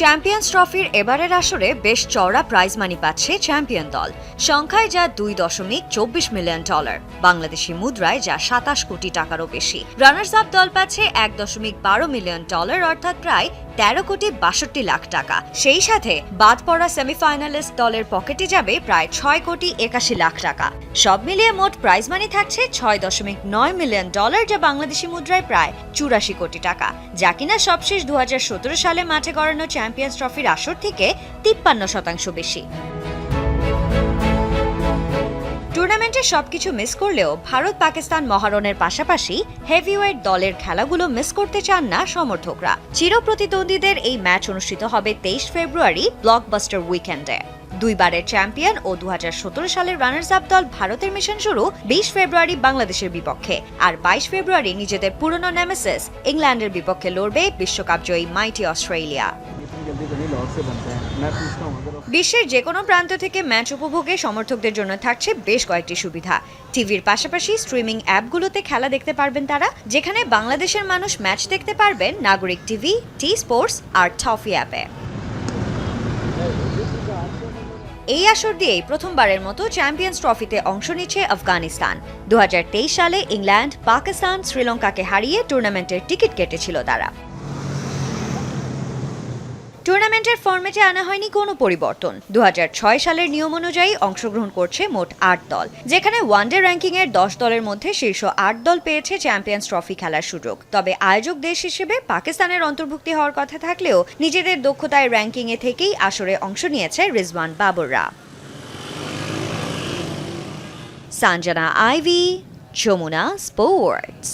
Champions ট্রফির এবারের আসরে বেশ চওড়া প্রাইজ মানি পাচ্ছে চ্যাম্পিয়ন দল। সংখ্যায় যা দুই দশমিক চব্বিশ মিলিয়ন ডলার বাংলাদেশি মুদ্রায় যা সাতাশ কোটি টাকারও বেশি। রানার্স আপ দল পাচ্ছে এক দশমিক বারো মিলিয়ন ডলার অর্থাৎ প্রায় তেরো কোটি বাষট্টি লাখ টাকা। সেই সাথে বাদ পড়া সেমিফাইনালিস্ট দলের পকেটে যাবে প্রায় ছয় কোটি একাশি লাখ টাকা। সব মিলিয়ে মোট প্রাইজ মানি থাকছে ছয় দশমিক নয় মিলিয়ন ডলার যা বাংলাদেশি মুদ্রায় প্রায় চুরাশি কোটি টাকা। যা কিনা সবশেষ দু হাজার সতেরো সালে মাঠে গড়ানো চ্যাম্পিয়ন্স ট্রফির আসর থেকে তিপ্পান্ন শতাংশ বেশি। টুর্নামেন্টে সবকিছু মিস করলেও ভারত পাকিস্তান মহারণের পাশাপাশি হেভিওয়েট দলের খেলাগুলো মিস করতে চান না সমর্থকরা। চিরপ্রতিদ্বন্দ্বীদের এই ম্যাচ অনুষ্ঠিত হবে তেইশ ফেব্রুয়ারি ব্লকবাস্টার উইকেন্ডে। দুইবারের চ্যাম্পিয়ন ও দু হাজার সতেরো সালের রানার্স আপ দল ভারতের মিশন শুরু বিশ ফেব্রুয়ারি বাংলাদেশের বিপক্ষে। আর বাইশ ফেব্রুয়ারি নিজেদের পুরনো নেমেসিস ইংল্যান্ডের বিপক্ষে লড়বে বিশ্বকাপ জয়ী মাইটি অস্ট্রেলিয়া। বিশ্বের যে কোনো প্রান্ত থেকে ম্যাচ উপভোগে সমর্থকদের জন্য থাকছে বেশ কয়েকটি সুবিধা। টিভির পাশাপাশি স্ট্রিমিং অ্যাপগুলোতে খেলা দেখতে পারবেন তারা, যেখানে বাংলাদেশের মানুষ ম্যাচ দেখতে পারবেন নাগরিক টিভি টি স্পোর্টস আর টফি অ্যাপে। এই আসর দিয়েই প্রথমবারের মতো চ্যাম্পিয়ন্স ট্রফিতে অংশ নিচ্ছে আফগানিস্তান। দু হাজার তেইশ সালে ইংল্যান্ড, পাকিস্তান, শ্রীলঙ্কাকে হারিয়ে টুর্নামেন্টের টিকিট কেটেছিল তারা। টুর্নামেন্টের ফরম্যাটে আনা হয়নি কোনো পরিবর্তন। দুহাজার ছয় সালের নিয়ম অনুযায়ী অংশগ্রহণ করছে মোট আট দল, যেখানে ওয়ানডে র্যাঙ্কিং এর দশ দলের মধ্যে শীর্ষ আট দল পেয়েছে চ্যাম্পিয়ন্স ট্রফি খেলার সুযোগ। তবে আয়োজক দেশ হিসেবে পাকিস্তানের অন্তর্ভুক্তি হওয়ার কথা থাকলেও নিজেদের দক্ষতায় র্যাঙ্কিং এ থেকেই আসরে অংশ নিয়েছে Rizwan বাবররা। Sanjana Ivy, Jamuna sports.